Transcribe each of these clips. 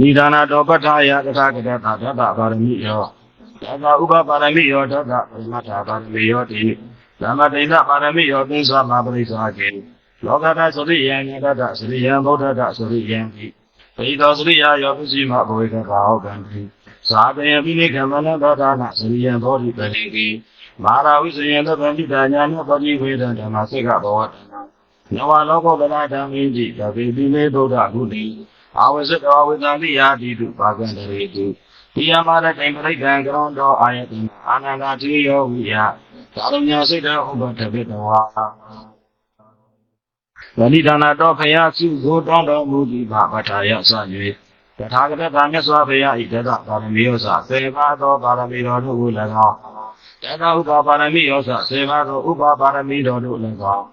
နိဒာနာတောပဋ္ဌာယတထာဂတတာတတပါရမီယောတတဥပပါရမီယောတတပရမတ္ထပါရမီယောတိဓမ္မတိဏပါရမီယောသင်္သာမပရိစ္ဆာကေလောကတသရိယံညတတသရိယံဗုဒ္ဓတသရိယံတိပိသောသရိယယောပစီမဘဝေကဘာဟောကံတိဇာတယပိနိကမနသောတာနသရိယံဘောဓိပတိကေမာရာဝိဇယံသဗ္ဗန္တိတာညာနပတိဝေဒံဓမ္မစိကဘောတနာနဝလောကောဗလာဓမ္မိတိသဗ္ဗေပိမေဗုဒ္ဓဂုတိ အာဝဇ္ဇတောဝေသံတိယာတိတုဘာကံတရေတုဒီယမရတိံပရိဒံကရောတောအာယတိအာနန္ဒတိယောဝိယသာရဏစိတ်တဥပတပိတဝါဝဏိဒါနာတော်ဖယားစုကိုတောင်းတော်မူသည်ဗပထာယစ၍တထာဂတဗာမြတ်စွာဘုရားဤတတပါရမီယောစသေပါသောပါရမီတော်တို့ကို၎င်းတတဥပပါရမီယောစသေပါသောဥပပါရမီတော်တို့၎င်း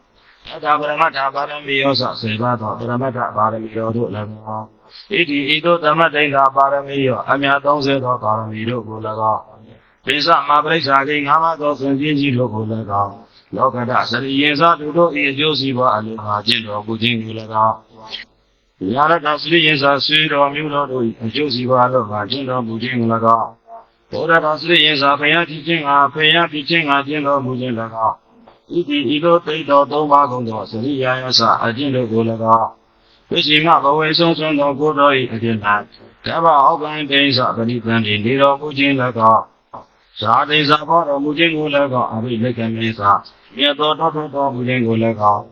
တတပရမတ္ထပါရမီယောစသေပါသောပရမတ္ထပါရမီတော်တို့၎င်း ဣတိဤသို့သမတ်တိန်္ဂပါရမီယောအမြတ်30သောပါရမီတို့ကို၎င်းပိစမပရိစ္ဆာကိငါးပါးသောစွန့်ပြင်းကြီးတို့ကို၎င်းလောကဒသရိယေသသူတို့၏အကျိုးစီးပွားအလိုဟာကျင့်တော်မူခြင်းကို၎င်းရာရတသရိယေသဆွေတော်မျိုးတော်တို့၏အကျိုးစီးပွားလို့ဟာကျင့်တော်မူခြင်းကို၎င်းဘုရားတော်သရိယေသဖယားကြည့်ခြင်းဟာဖယားကြည့်ခြင်းဟာကျင့်တော်မူခြင်း၎င်းဣတိဤသို့တိတ်တော်သုံးပါးကုန်သောသရိယာယသအကျင့်တို့ကို၎င်း ဝိရှိမဘဝေဆုံးဆုံးသောကိုယ်တော်၏အကျင့်၌တဗ္ဗအောက်ကံတိဉ္စပရိသံတိနေတော်မူခြင်း၎င်းဇာတိဇာဘောတော်မူခြင်းကို၎င်းအဘိလက္ခမေသာမြတ်သောတော်တော်တော်မူခြင်းကို၎င်း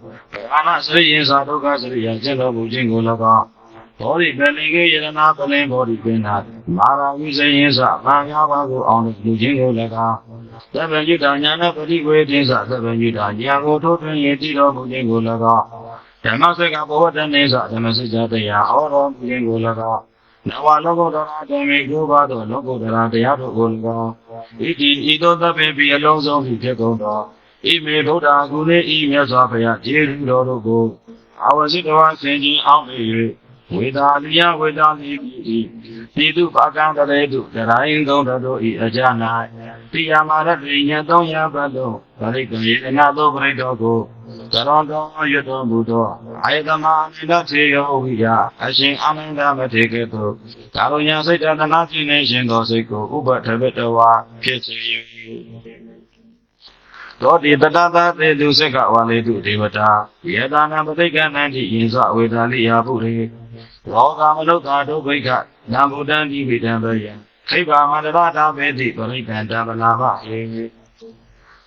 ဘာနာစရိယင်သာဒုက္ခစရိယကျင့်တော်မူခြင်းကို၎င်းဘောဓိပလင်ကေယရနာပလင်ဘောဓိပင်နာမာရဝိဇယင်္စဘာညာဘာကိုအောင်လူခြင်းကို၎င်းသဗ္ဗညုတညာနာပတိဝေတင်္စသဗ္ဗညုတညာကိုထိုးထွင်းရည်တည်တော်မူခြင်းကို၎င်း ဓမ္မစကဘောဓနေ္စဓမ္မစကြာတရားဟောတော်မူခြင်းကို၎င်းနဝလောကုတ္တရာဓမ္မေကိုပါသောလောကုတ္တရာတရားတို့ကို၎င်းဣတိဤသို့သဗ္ဗေပိအလုံးစုံဖြစ်ကုန်သောဣမေဗုဒ္ဓဂုဏေဤမြတ်စွာဘုရားကျေးဇူးတော်တို့ကိုအဝစိတဝဆင်ခြင်းအောင်ပေ၍ဝေဒာလိယဝေဒာလိပိတိတိတုပါကံတရေတုတရိုင်းသုံးတို့ဤအကြ၌တိယမာရတိညသုံးရပတ်လုံးဗရိကမေအနာသောပရိတော်ကို ကရောတော်ရွတ်တော်မူသောအာယတမအမိဒသေယောဝိယအရှင်အာမန္ဒမထေကေတုကာရုညာစိတ်တနာကြည်နေရှင်သောစိတ်ကိုဥပထဘတဝါဖြစ်စေ၍သောတိတတသာသေတုစက္ကဝါလေတုဒေဝတာယေတာနံပဋိက္ခဏံတိယင်္စဝေဒာလိယာပုရိလောကမလုသာဒုဗိက္ခနံဗုဒ္ဓံဒီဝိတံဘယံခိဗ္ဗာမန္တရတာပေတိပရိက္ခံတံပနာမဟေ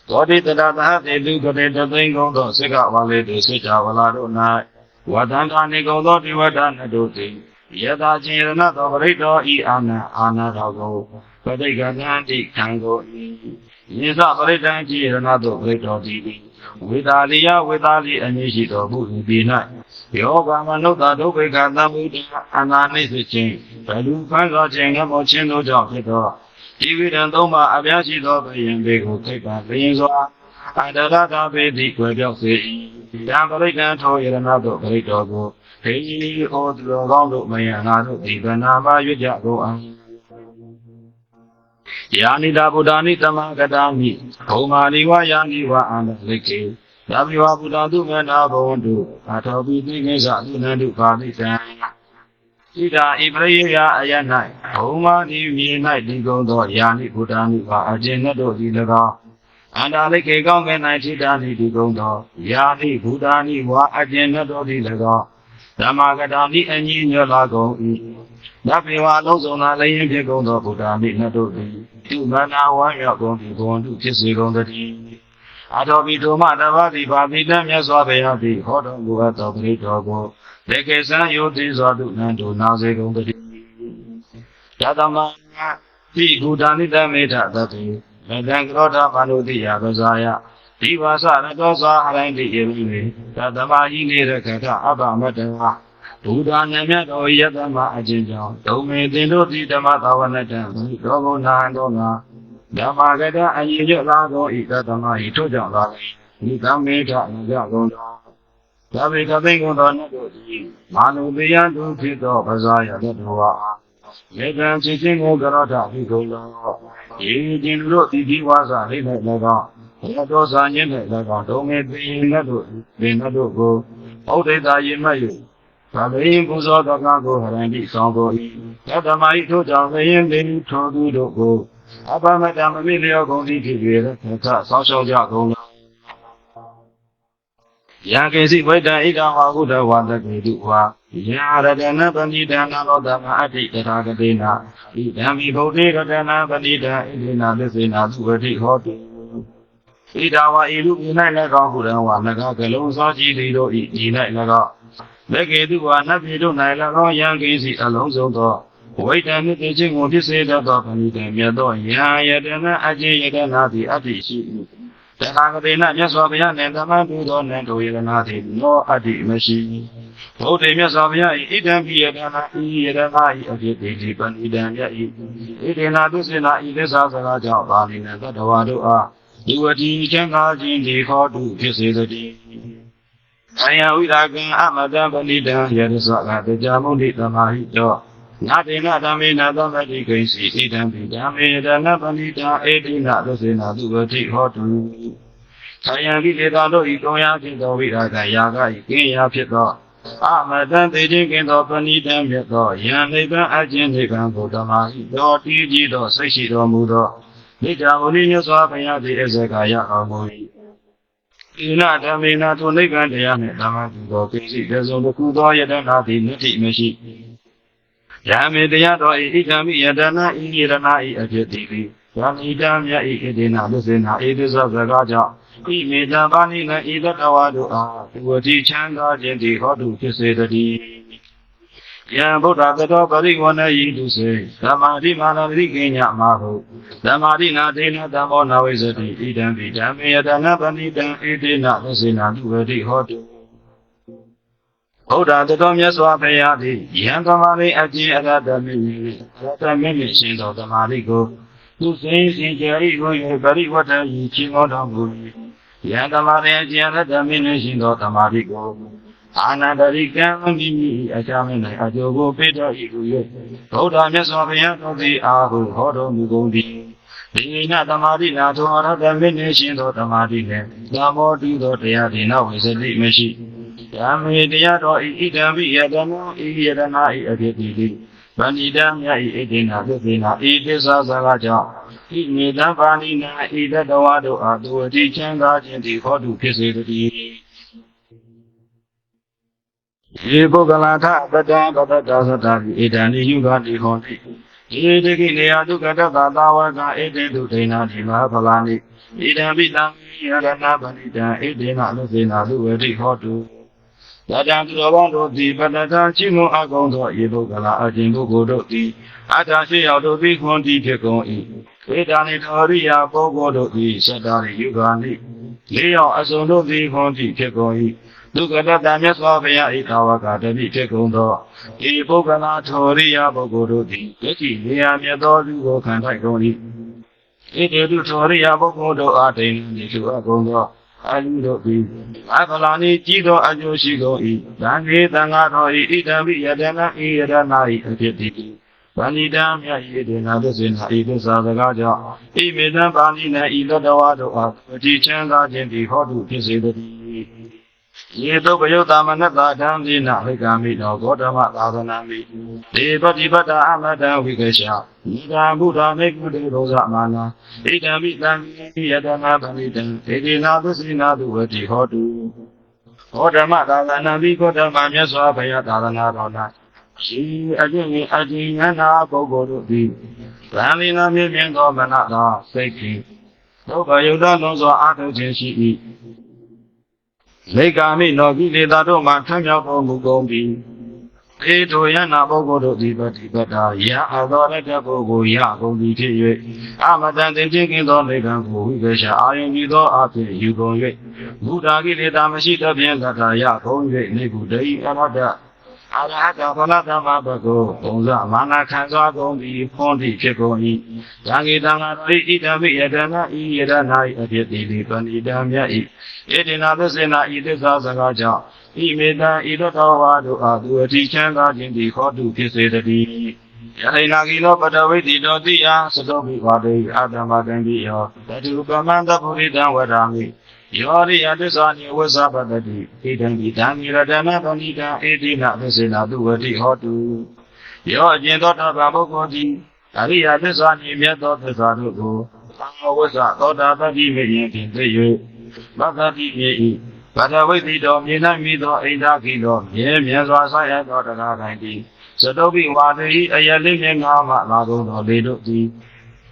သောတိတတသာသေတုကတေတသိင်္ဂုံသောစက္ကဝါလေတုစိတ္တဝလာတို့၌ဝတံကာနေကုံသောဒေဝတာနတုတိယတာချင်းရဏသောပရိတောဤအာနအာနာတော်ကိုပဋိက္ခဏံတိခံကိုယေသပရိတံကြီးရဏတို့ပရိတောတိဝေတာလိယဝေတာလိအမည်ရှိတော်မူပြီ၌ယောဂမနုဿဒုဗ္ဗေကသံဗုဒ္ဓအနာနိစ္စခြင်းဘလူခံသောခြင်းငမောခြင်းတို့ကြောင့်ဖြစ်သော ဒီဝိဒံသုံးပါအပြားရှိသောဘယံဘေကိုခိတ်ပါဘယင်စွာအန္တရတာပေတိွယ်ပြောက်စေ၏ယံပရိကံထောယရဏတို့ပရိတောကိုဟေဩသူတော်ကောင်းတို့မယံငါတို့ဒီဗနာမရွတ်ကြကုန်အောင်ယာနိတာဗုဒ္ဓနိတမဂတာမိဘုံမာနိဝယာနိဝအာနလိကေယပိဝဗုဒ္ဓသူမနာဘဝန္တုအာထောပိသိကိစ္စသုနန္တုပါတိတံ ဣဒာဣပရိယအယ၌ဘုံမာနိမြေ၌ဒီကုံသောယာနိဗုဒ္ဓနိဝအကျဉ်တ်တို့သည်၎င်းအန္တာလိကေကောင်းကဲ့၌ထိတာနိဒီကုံသောယာနိဗုဒ္ဓနိဝအကျဉ်တ်တို့သည်၎င်းဓမ္မဂတာမိအညီညွတ်လာကုန်၏နတ်ပေဝါလုံးစုံသာလည်းရင်ဖြစ်ကုန်သောဗုဒ္ဓမိနတ်တို့သည်သူမနာဝါရောက်ကုန်သည်ဘဝန္တုဖြစ်စေကုန်သတည်း အတော်ဘီတို့မှတပါးသည်ပါပိတမြတ်စွာဘုရားသည်ဟောတော်မူအပ်သောပရိတော်ကိုတေကေသံယုတိစွာတုနန္တုနာစေကုန်သတည်းယသမပိဂုဒာနိတမေထသတိမေတံကရောဓဘာနုတိယပဇာယဒီပါစရတောသာအတိုင်းတိယေမိမေသတ္တမဟိနေရခထအပမတ္တဝါဘုရားနာမြတ်တော်ယတမအချင်းကြောင့်ဒုံမေတင်တို့ဒီဓမ္မသာဝနတံသောဘုနာတော်ငါ ဓမ္မကတအရင်ရလာသောဤတသမဤထို့ကြောင့်လာဤကမေထအကြကုန်တော်သဗ္ဗေကသိကုန်သောနတ်တို့သည်မာနုတေယံဒုဖြစ်သောပဇာယတတော်ဝါမေတံချင်းချင်းကိုကရောထပြုကုန်တော်ဤခြင်းတို့ဒီဒီဝါစာလေးနဲ့လည်းကောဘုတော်စာညင်းနဲ့လည်းကောဒုံမေသိရင်တို့ပင်တို့ကိုဩဒိတာရင်မတ်၍သဗ္ဗေပူဇောတကကိုဟရန္တိဆောင်ကိုဤယတမဤထိုကြောင့်လျင်ပင်ထိုသူတို့ကို အပမတမမိလျောကုန်သည့်ဖြစ်၍သက္ကဆောင်းရှောက်ကြကုန်လောယံကေစီဝိတံဣဒံဝါဟုတဝါတကေတုဝါယံရတနပဏိတံနာလောတမအတ္တိတထာဂတိနာဣဒံမိဗုဒ္ဓေရတနာပဏိတံဣဒိနာသစ္စေနာသုဝတိဟောတုဣဒာဝါဤလူဤ၌လည်းကောင်းဟုတံဝါငကကလုံးစောကြည်သည်တို့ဤဤ၌လည်းကောင်းလက်ကေတုဝါနတ်ပြည်တို့၌လည်းကောင်းယံကေစီအလုံးစုံသော ဝိတံမြစ်ခြင်းကိုဖြစ်စေတတ်သောပဏိတံမြတ်သောယံယတနာအကျေယတနာသည်အတ္တိရှိ၏တခါကတိနာမြတ်စွာဘုရားနှင့်သမန်တူသောနံတို့ယတနာသည်နောအတ္တိမရှိဘုဒ္ဓမြတ်စွာဘုရား၏ဣဒံပိယတနာဤယတနာ၏အဖြစ်တိတိပဏိတံမြတ်၏ဣဒေနာသုစေနာဤသစ္စာစကားကြောင့်ပါဠိနံသတ္တဝါတို့အားဒီဝတိချမ်းသာခြင်းဒီခေါ်တုဖြစ်စေတည်းဆယဝိရာကံအမတံပဏိတံယရသကတေဇာမုဒိသမာဟိတော နာတေနဓမ္မေနသောမတိကိဉ္စီဣဒံပိဓမ္မေဒနပဏိတံအေတိနသစေနာသူဝတိဟောတုဆယံကိလေသာတို့ဤကောင်းရာခြင်းသောဝိရာကယာကဤကင်းရာဖြစ်သောအမတံတေခြင်းကင်းသောပဏိတံမြတ်သောယံနိဗ္ဗာန်အကျဉ်းနိဗ္ဗာန်ဘုဒ္ဓမာဟိတောတည်ကြည်သောစိတ်ရှိတော်မူသောနိကြမုနိမြတ်စွာဘုရားသည်အစကာယအောင်မူ၏ဣနာဓမ္မေနာထိုနိဗ္ဗာန်တရားနှင့်ဓမ္မတူသောကိစ္စတစုံတစ်ခုသောယတနာသည်နိတိမရှိ ယမေတရားတော်ဤဣဒံမိယတနာဤယရနာဤအဖြစ်တည်ပြီးယံဣဒံမြတ်ဤဣဒေနာသစ္စေနာဤသစ္စာစကားကြောင့်ဤမေတ္တာပါဏိနဤတတဝါတို့အားဒီဝတိချမ်းသာခြင်းသည်ဟောတုဖြစ်စေတည်းယံဗုဒ္ဓသတောပရိဝဏယိတုစေသမာဓိမာနတိကိညာမဟုသမာဓိနာဒေနသမောနာဝိဇတိဣဒံပိဓမ္မေယတနာပဏိတံဣဒေနသစ္စေနာသူဝတိဟောတု ဗုဒ္ဓသတောမြတ်စွာဘုရားသည်ယံသမာဓိအကျဉ်အရတမိအရတမိနှင့်ရှင်သောသမာဓိကိုသူစိန်စင်ကြ၏ကို၍ပရိဝတ္တဤချင်းတော်တော်မူ၏ယံသမာဓိအကျဉ်အရတမိနှင့်ရှင်သောသမာဓိကိုအာနန္ဒရိကံမိမိအချမ်းမ၌အကျိုးကိုပေးတော်၏ဟု၍ဗုဒ္ဓမြတ်စွာဘုရားတော်သည်အာဟုဟောတော်မူကုန်သည်ဒီနာသမာဓိနာသောအရဟတမိနှင့်ရှင်သောသမာဓိနှင့်သမောတိသောတရားဒီနောက်ဝိသတိမရှိ ဓမ္မေတရားတော်ဤဣဒံပိယတမောဤယတနာဤအဖြစ်တိတိဗန္တိတံမြတ်ဤဣဒေနာသစ္စေနာဤသစ္စာစကားကြောင့်ဤမေတ္တပါဏိနာဤတတဝါတို့အားသူအတိချမ်းသာခြင်းသည်ဟောတုဖြစ်စေတည်းယေပုဂ္ဂလာထပတ္တပတ္တသတ္တာဣဒံနိယုဂတိဟောတိယေတိကိနေယဒုက္ကတသသာဝကဣတေတုဒိနာဒီမဟာဖလာနိဣဒံပိတံယရဏပဏိတံဣဒေနအလုစေနာလူဝတိဟောတု ယတံသူတော်ကောင်းတို့သည်ပတ္တတာချိမွန်အကုံသောယေပုဂ္ဂလာအကျင့်ပုဂ္ဂိုလ်တို့သည်အထာရှိရောက်တို့သည်ခွန်တိဖြစ်ကုန်၏ဧတာနိတော်ရိယာပုဂ္ဂိုလ်တို့သည်စတ္တာရိယုဂာနိလေးယောက်အစုံတို့သည်ခွန်တိဖြစ်ကုန်၏ဒုက္ကတတမြတ်စွာဘုရားဤသာဝကတပိဖြစ်ကုန်သောဤပုဂ္ဂလာထောရိယာပုဂ္ဂိုလ်တို့သည်ယတိနေရာမြတ်သောသူကိုခံထိုက်ကုန်၏ဣတေတုထောရိယာပုဂ္ဂိုလ်တို့အားတိန်ဤသူအကုန်သော အလူတို့သည်အကလာနိကြီးသောအကျိုးရှိကုန်၏သံဃေသံဃာတော်ဤဣဒံပိယတနာဤယတနာဤအဖြစ်တည်ဗန္ဒီတံမြတ်ဤဒေနာသစ္စေနာဤသစ္စာစကားကြောင့်ဤမေတ္တပါဠိနှင့်ဤတတဝါတို့အားပတိချမ်းသာခြင်းသည်ဟောတုဖြစ်စေတည်း ယေတုပယုတ္တမနတဓမ္မိနဟိကမိနောဂေါတမသာသနာမိဒေပတိပတ္တအမတံဝိကေရှဤတံဘုဒ္ဓမေကုတေရောဇမာနာဣဒံမိတံယတနာပဏိတံဒေဒီနာသုစိနာတုဝတိဟောတုဂေါတမသာသနာမိဂေါတမမြတ်စွာဘုရားသာသနာတော်၌ရှိအကျင့်အကျဉ်းယနာပုဂ္ဂိုလ်တို့သည်ဗန္ဒီနာမြင့်မြတ်သောမနတာစိတ်ဖြင့်ဒုက္ခယုတ်တော်လုံးစွာအာထုခြင်းရှိ၏ လေကာမိနောကိလေသာတို့မှထမ်းမြောက်တော်မူကုန်ပြီေတောယနာပုဂ္ဂိုလ်တို့ဒီပတိပတ္တာယအသောရတပုဂ္ဂိုလ်ယကုန်သည်ဖြစ်၍အမတန်တင်ချင်းကင်းသောလေကံကိုဝိကေရှအာယုန်ပြီးသောအဖြစ်ယူကုန်၍ဘုဒ္ဓကိလေသာမရှိသဖြင့်တထာယကုန်၍နေကုတေအရဟတ အရဟတဖလသမ္မာဘဂုပုံစမာနခံစွာကုန်သည်ဖွန်သည်ဖြစ်ကုန်၏။ယံကေတံဃာတိဣဒံမိယတနာဤယတနာဤအဖြစ်တိလိပဏိတံမြတ်၏။ဧတေနာသစ္စေနာဤသစ္စာစကားကြောင့်ဤမေတ္တာဤတတော်ဝါတို့အားသူအတိချမ်းသာခြင်းသည်ခေါ်တုဖြစ်စေတည်း။ ယဟိနာကိလောပတဝိတိတောတိယသတောပိဝါဒေအာတမတံတိယောတတုပမန္တပုရိတံဝရမိဣယောရိယသစ္စာနိဝဇ္ဇပတ္တိဣဒံဒီဓမ္မိရတနာပဏိတံဧတိနသစ္စေနာသူဝတိဟောတုယောအကျင့်သောတာပန်ပုဂ္ဂိုလ်သည်အရိယသစ္စာနိမြတ်သောသစ္စာတို့ကိုသံဃဝဇ္ဇသောတာပတိမေယံဖြင့်သိ၍ဘဂတိမြေဤဗဒဝိတ္တိတော်မြေ၌မိသောအိန္ဒခိတော်မြဲမြဲစွာဆိုင်ရသောတရားတိုင်းသည် သတုပိဝါဒေဤအယလိမြင်ငါမှလာကုန်တော်လေတို့သည်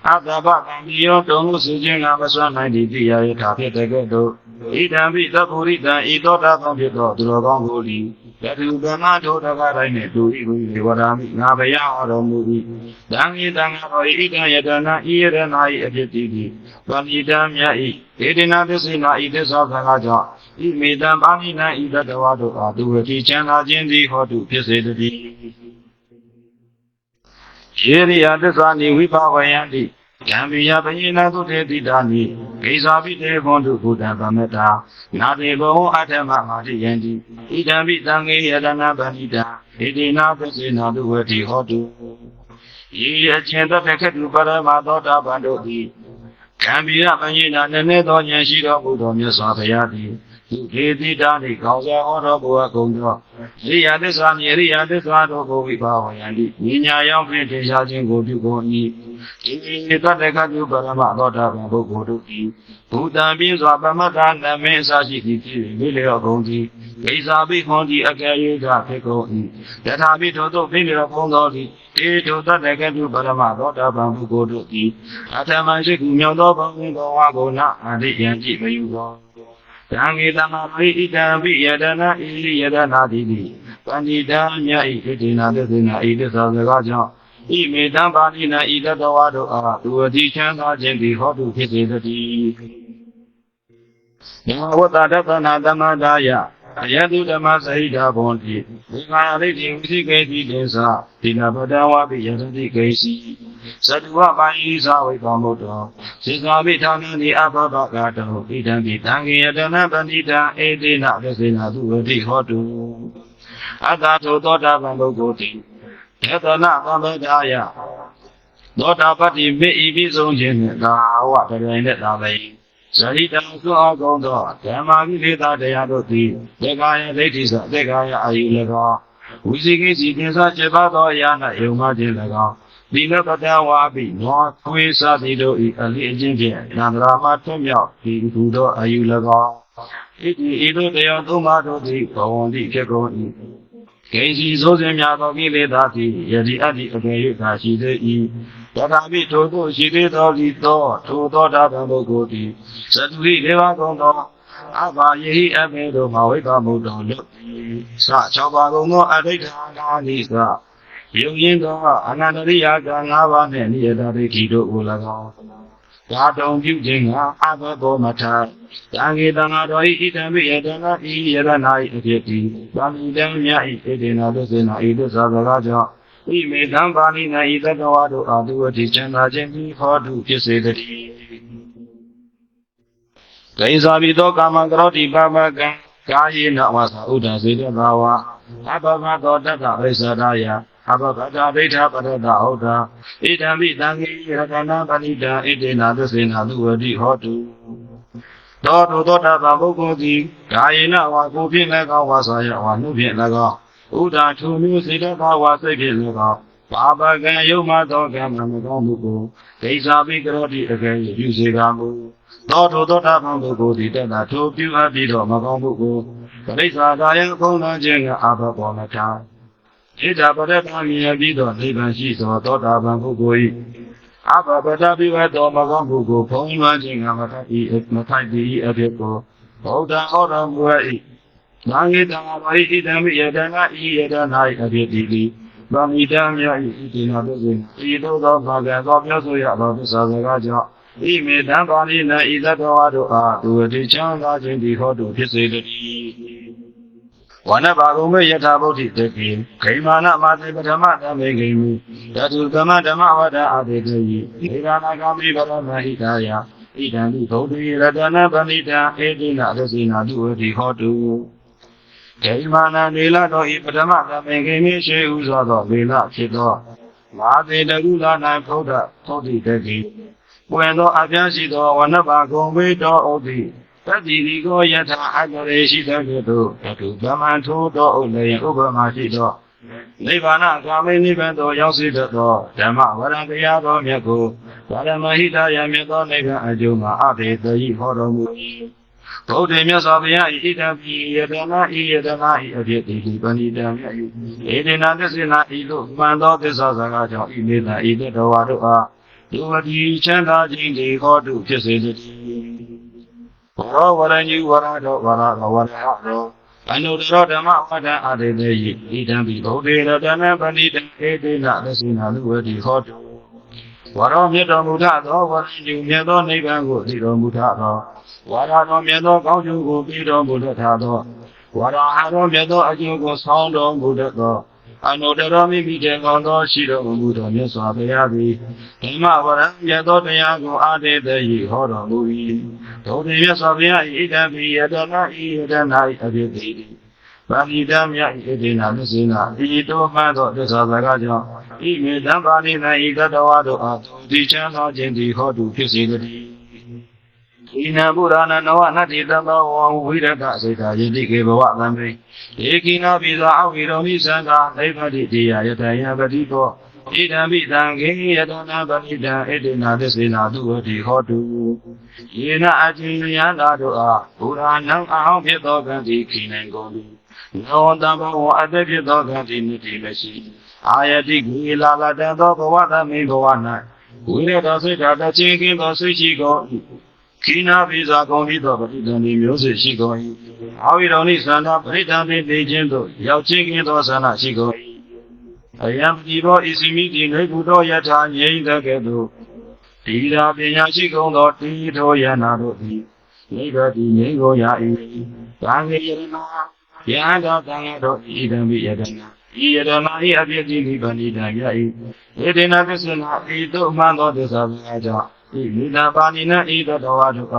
အတ္တပကံဒီယောတုံမှုစုခြင်းကမဆွမ်းနိုင်သည့်တရားယထာဖြစ်တဲ့ကဲ့သို့ဣဒံပိသဗ္ဗုရိတံဤသောတာသောဖြစ်သောသူတော်ကောင်းကိုလီယတုဓမ္မတို့တကားတိုင်းနှင့်တူဤဝိဝရမိငါဘယဟောတော်မူ၏တံဤတံဃာတော်ဤဣဒံယတနာဤယရနာဤအဖြစ်တည်သည်ဗာမိတံမြတ်ဤဒေဒနာသစ္စေနာဤသစ္စာခံကားကြောင့်ဤမေတံပါဏိနံဤတတဝါတို့အားသူဝတိချမ်းသာခြင်းသည်ဟောတုဖြစ်စေတည်း ယေရိယသစ္စာနိဝိပါဝယံတိကံပိယပညိနာသုတေတိတာနိဂိသာပိတေဘွန်တုဘုဒ္ဓဗမတ္တာနာတေဘောအထမမာတိယံတိဣဒံပိသံဃေယတနာပဏိတာဣတိနာပစေနာတုဝတိဟောတုယေအချင်းတတခတုပရမသောတာပန်တို့သည်ကံပိယပညိနာနည်းနည်းသောဉာဏ်ရှိတော်မူသောမြတ်စွာဘုရားသည် သူခေတိတာနိကောင်းစွာဟောတော်မူအပ်ကုန်သောရိယသစ္စာမြေရိယသစ္စာတို့ကိုဝိပါဝယံတိဉာဏ်ရောက်ဖြင့်တင်ရှားခြင်းကိုပြုကုန်၏ဒီတတကတုပရမသောတာပန်ပုဂ္ဂိုလ်တို့သည်ဘူတံပြင်းစွာပမတ္ထနမင်းအစရှိသည်ဖြစ်၍မိလျော့ကုန်သည်ဂိသာပိခွန်သည်အကယ်၍ကဖြစ်ကုန်၏ယထာပိထိုသို့မိလျော့ကုန်သောသည်ဧတုတတကတုပရမသောတာပန်ပုဂ္ဂိုလ်တို့သည်အထမရှိကူမြောက်သောဘုံသောဝါကုဏအတိယံကြည့်မယူသော တံငေတမပိဣတံပိယတနာဣလိယတနာတိတိပဏိတံမြတ်ဣဣတိနာသစ္စေနာဣသစ္စာစကားကြောင့်ဣမေတံပါဠိနာဣတတဝါတို့အားသူအတိချမ်းသာခြင်းသည်ဟောတုဖြစ်စေတည်းယဝတ္တတသနာသမဒါယ အယတုဓမ္မစဟိတာဘွန်တိဒီဃာရိတိဝိသိကေတိတေသဒီနာပဒဝါပိယတတိကေစီသတ္တဝပိုင်ဤသာဝိပမုတ်တောစေကာပိထာနတိအဘဘကတောဣဒံပိတံကေယတနာပဏိတံဧတေနသစေနာသူဝတိဟောတုအတ္တသောသောတာပန်ပုဂ္ဂိုလ်တိဒေသနာသံဃာယသောတာပတ္တိမေဤပိဆုံးခြင်းနှင့်သာဝတရင်နဲ့သာပဲ ဇာတိတံသောအကုံသောဓမ္မာကိလေသာတရားတို့သည်သေကာယဒိဋ္ဌိသသေကာယအာယု၎င်းဝိသိကိစီကိစ္စစေပါသောအရာ၌ယုံမှခြင်း၎င်းဒီလပတဝါပိနွားခွေးစားသည်တို့၏အလိအချင်းဖြင့်နန္ဒရာမထွတ်မြောက်ဒီဟူသောအာယု၎င်းဣတိဤသို့တရားသုံးပါးတို့သည်ဘဝန္တိဖြစ်ကုန်၏ဂိစီဆိုစဉ်များသောကိလေသာသည်ယတိအတ္တိအပေ၍သာရှိသေး၏ တထာပိထိုသို့ရှိသေးသောဤသောထိုသောတာပန်ပုဂ္ဂိုလ်သည်သတုဟိဒေဝကုံသောအဘာယေဟိအမေတို့မဝိပမုတ်တော်လို့စ၆ပါးကုံသောအဋိဋ္ဌာနာနိသယုံရင်သောအနန္တရိယက၅ပါးနှင့်နိယတဒိဋ္ဌိတို့ကို၎င်းဒါတုံပြုခြင်းကအဘဘောမထာတံဃေတံဃာတော်ဤဣတံပိယတနာဤယရနာဤအဖြစ်တိသံဃိတံမြတ်ဤဣတေနာသစ္စေနာဤသစ္စာစကားကြောင့် ဤမေတံပါဠိနာဤသတ္တဝါတို့အာတုဝတိချမ်းသာခြင်းဤဟောတုဖြစ်စေတည်းဂိဇာပိသောကာမကရောတိပါပကံကာယေနဝါသဥဒ္ဒစေတဘာဝအဘဘသောတတ္တဝိသရာယအဘဂတဒိဋ္ဌပရတဟုတ်တာဣဒံပိတံခိရတနာပဏိတံဣတေနာသစေနာသူဝတိဟောတုသောတောသောတာပန်ပုဂ္ဂိုလ်သည်ကာယေနဝါကိုဖြင့်လည်းကောင်းဝါစာယဝါနှုဖြင့်လည်းကောင်း ဥဒ္ဒါထုမျိုးစေတဘာဝစိတ်ဖြင့်လည်းကောင်းပါပကံယုံမသောကံမမကောင်းမှုကိုဒိဋ္ဌာပိကရောတိအကဲ့ပြုစေကမူသောတောသောတာပန်ပုဂ္ဂိုလ်သည်တဏှာထိုပြုအပ်ပြီးတော့မကောင်းမှုကိုပရိစ္ဆာကာယအကုန်လုံးခြင်းကအဘဘောမထားဣဒ္ဓပရတမြင်ပြီးတော့နိဗ္ဗာန်ရှိသောသောတာပန်ပုဂ္ဂိုလ်၏အဘပတပိဝတ်တော်မကောင်းမှုကိုဖုံးလွှမ်းခြင်းကမထိုက်၏မထိုက်သည်အဖြစ်ကိုဘုဒ္ဓဟောတော်မူ၏ နာငေတံဝါဣဣတံမိယတနာဤယတနာ၏အဖြစ်ဒီသည်ဗာမိတံမြတ်၏ဣတိနာတို့စဉ်ဤသို့သောဘာကံသောပြောဆိုရသောသစ္စာစကားကြောင့်ဣမေတံပါဠိနဤသတ္တဝါတို့အားသူအတိချမ်းသာခြင်းဒီဟောတုဖြစ်စေတည်းဝနဘာဂုံမေယထာဗုဒ္ဓိတကိဂိမာနမာတိပထမသမေဂိမိတတုကမဓမ္မဝဒအာတိတေယိဒေဂနာဂာမိဗရမဟိတာယဣဒံတိဗုဒ္ဓေရတနာပဏိတံဧတိနာသစေနာတုဝတိဟောတု ဂိမာနနေလတော်ဤပထမသမေဂိမိရှိဥသောသောလေလဖြစ်သောမာတိတကုလ၌ဗုဒ္ဓဗုဒ္ဓိတကိပွင့်သောအပြားရှိသောဝနဘာဂုံမေတောဩတိတတိဒီကိုယထာအတရေရှိသောကဲ့သို့တတုဗမန်ထိုးတော်ဥလျင်ဥပမာရှိသောနိဗ္ဗာန်ကာမိနိဗ္ဗာန်သို့ရောက်စေတတ်သောဓမ္မဝရံတရားတော်မြတ်ကိုဗရမဟိတယမြတ်သောနိဗ္ဗာန်အကျိုးမှာအဘေတယိဟောတော်မူ၏ ဘုဒ္ဓမြတ်စွာဘုရားဤဣဒံပိယတနာဤယတနာဤအဖြစ်တိတိပဏိတံမြတ်၏ဧဒေနာသစ္စေနာဤသို့မှန်သောသစ္စာစကားကြောင့်ဤနေသာဤတတော်ဝါတို့အားဒီဝတိချမ်းသာခြင်းဒီဟောတုဖြစ်စေတည်းဘောဝရဏီဝရတော်ဝရတော်ဝရဟတော်အနုတ္တရဓမ္မဝဒ္ဒအာရေတေယဣဒံပိဘုဒ္ဓေရတနာပဏိတံဧဒေနာသစ္စေနာလူဝတိဟောတု ဝါရောမြတ်တော်မူထသောဝရဏီမြတ်သောနိဗ္ဗာန်ကိုသိတော်မူထသောဝါရတော်မြတ်သောကောင်းကျိုးကိုပြီးတော်မူတတ်သောဝါရဟတော်မြတ်သောအကျိုးကိုဆောင်းတော်မူတတ်သောအနုတ္တရမိမိတေကောင်းသောရှိတော်မူသောမြတ်စွာဘုရားသည်ဓမ္မဝရံမြတ်သောတရားကိုအာတေတည်းဟောတော်မူ၏ဒုတိယမြတ်စွာဘုရားဣဒံပိယတနာဣယတနာအဖြစ်သည်ဗာလိတမြတ်ဣဒေနာမစေနာဤတောမှသောသစ္စာစကားကြောင့် ဤမေတ္တပါဏိနဤတတဝါတို့အားဒီချမ်းသောခြင်းသည်ဟောတုဖြစ်စေတည်းဣနဗုဒ္ဓနာနဝနတ္တိတသောဝံဝိရကစေတာယတိကေဘဝသံမေဧကိနာပိသာအဝိရောမိသံဃာနိဗ္ဗတိတေယယတယပတိကောဣဒံပိတံခေယတနာပတိတံဣတိနာသစ္စေနာသူဝတိဟောတုယေနအချင်းယန္တာတို့အားဘုရားနံအောင်ဖြစ်သောကံသည်ခိနံကုန်သည်နောတံဘောအတ္တဖြစ်သောကံသည်နိတိမရှိ အာယတိကိလာလတံသောဘဝသမိဘဝ၌ဝိရဒစိတ်ဓာတချင်းကင်းသောစိတ်ရှိကုန်ခိနာပိဇာကုန်ပြီးသောပဋိသန္ဓေမျိုးစေ့ရှိကုန်၏အာဝိရောနိသန္တာပဋိသန္ဓေနေခြင်းသို့ရောက်ချင်းကင်းသောသန္တာရှိကုန်၏အယံပိဘောဣစီမိတိနေကုသောယထာငြိမ့်တဲ့ကဲ့သို့ဒီရာပညာရှိကုန်သောတိထောယနာတို့သည်နိဗ္ဗာန်ငြိမ့်ကိုရ၏သာငေယရနာယဟန္တာသံဃာတို့ဣဒံပိယတနာ ဤယတနာဤအပြည့်တိနိဗ္ဗာန်တံရ၏ဧတေနသစ္ဆနာဤသို့မှန်သောသစ္စာပညာကြောင့်ဤမိနာပါဏိနဤတတော်ဝါတို့က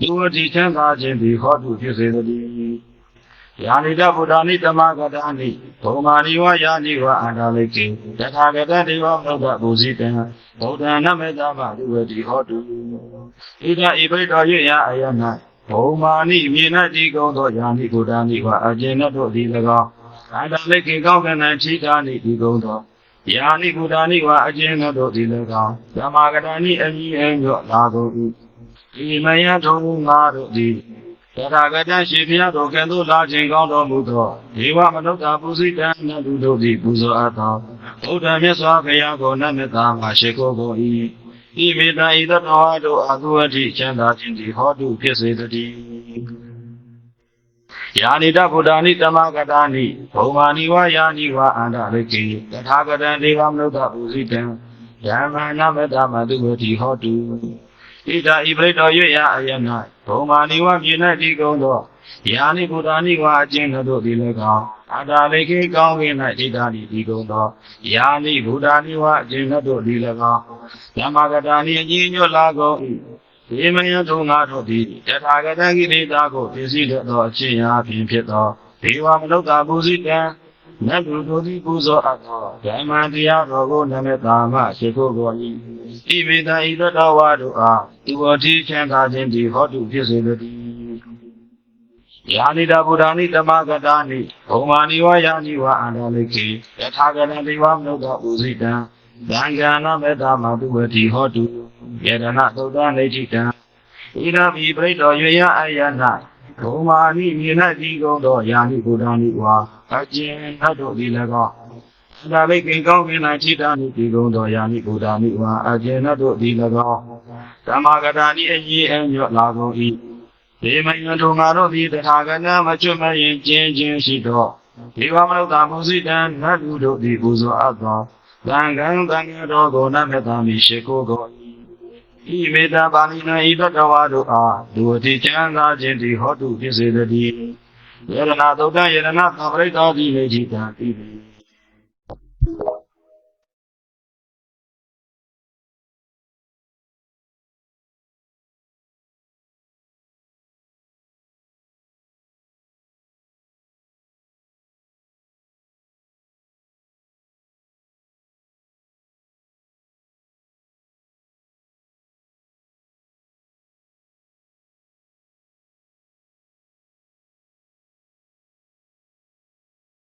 ဒီဝတိချမ်းသာခြင်းသည်ဟောတုဖြစ်စေတည်းယာနိတဗုဒ္ဓနိတမဂတာနိဘုံမာနိဝယာနိဝအန္တလိကေတထာဂတဒေဝမုဒ္ဒဘူဇိတံဗုဒ္ဓနမေတ္တမဒီဝတိဟောတုဣဒဣပိတောယေယအယနာဘုံမာနိမြေနတိကုံသောယာနိဗုဒ္ဓနိဝအကျဉ်တ်တို့သည်၎င်း အန္တလိကေကောင်းကနံချိတာနိဒီကုံသောယာနိကုဒါနိဝအကျဉ်းတို့သည်၎င်းဓမ္မာကတာနိအမိအညော့လာကုန်၏ဒီမယထုံငါတို့သည်တထာဂတရှိဖျားတော်ကဲ့သို့လာခြင်းကောင်းတော်မူသောဒေဝမနုဿာပုစိတံနတ်လူတို့သည်ပူဇော်အပ်သောဘုရားမြတ်စွာဘုရားကိုနတ်မြတ်သားမှာရှိခိုးကုန်၏ဤမေတ္တာဤသောတော်တို့အသုဝတိချမ်းသာခြင်းသည်ဟောတုဖြစ်စေတည်း ယာနိတဗုဒ္ဓနိတမဂတာနိဘုံမာနိဝယာနိဝအန္တရိကေတထာဂတံဒေဝမနုဿပုစိတံဓမ္မနာမတ္တမတုဝတိဟောတုဣဒာဣပရိတောရွယအယနဘုံမာနိဝမြေ၌ဒီကုံသောယာနိဗုဒ္ဓနိဝအကျဉ်တို့သည်လည်းကောင်းအတာလိခေကောင်းကင်၌ဣဒာနိဒီကုံသောယာနိဗုဒ္ဓနိဝအကျဉ်တို့သည်လည်းကောင်းဓမ္မဂတာနိအကြီးညွတ်လာကုန်၏ ဒီမယထုံငါတို့သည်တထာဂတကိလေသာကိုပြည့်စည်သောအချင်းအားဖြင့်ဖြစ်သောဒေဝမနုဿာပူဇိတံနတ်လူတို့သည်ပူဇော်အပ်သောဓမ္မတရားတော်ကိုနမေတာမရှိခိုးတော်၏ဤမေတ္တာဤတတော်ဝါတို့အားဒီဝတိချမ်းသာခြင်းသည်ဟောတုဖြစ်စေတည်းယာနိတဗုဒ္ဓနိတမဂတာနိဘုံမာနိဝယာနိဝအန္တလိကေယထာဂတဒေဝမနုဿာပူဇိတံ သံဃာနမေတ္တာမတုဝတိဟောတုယေရဏသုဒ္ဓနေတိတံဣရမိပရိတောရွယအယနာဘုံမာနိမြေနတိကုံသောယာနိဘုဒ္ဓနိဝါအကျဉ်သတ္တုဒီ၎င်းဒါလိကိကောင်းကင်၌ခြိတာနိဒီကုံသောယာနိဘုဒ္ဓနိဝါအကျဉ်သတ္တုဒီ၎င်းဓမ္မဂတာနိအကြီးအညွတ်လာကုန်၏ဒီမယံထုံငါတို့သည်တထာဂတမချွတ်မရင်ကျင်းချင်းရှိသောဒီဝမနုဿာပုစိတံနတ်လူတို့သည်ပူဇော်အပ်သော သံဃံသံဃာတော်ကိုနမေတ္တာမိရှိကိုကိုဤမေတ္တာပါဠိနာဤတတဝါတို့အားဒုတိချမ်းသာခြင်းသည်ဟောတုဖြစ်စေတည်းယရဏသုတ်တယရဏသံပရိသောတိနေတိတံတိ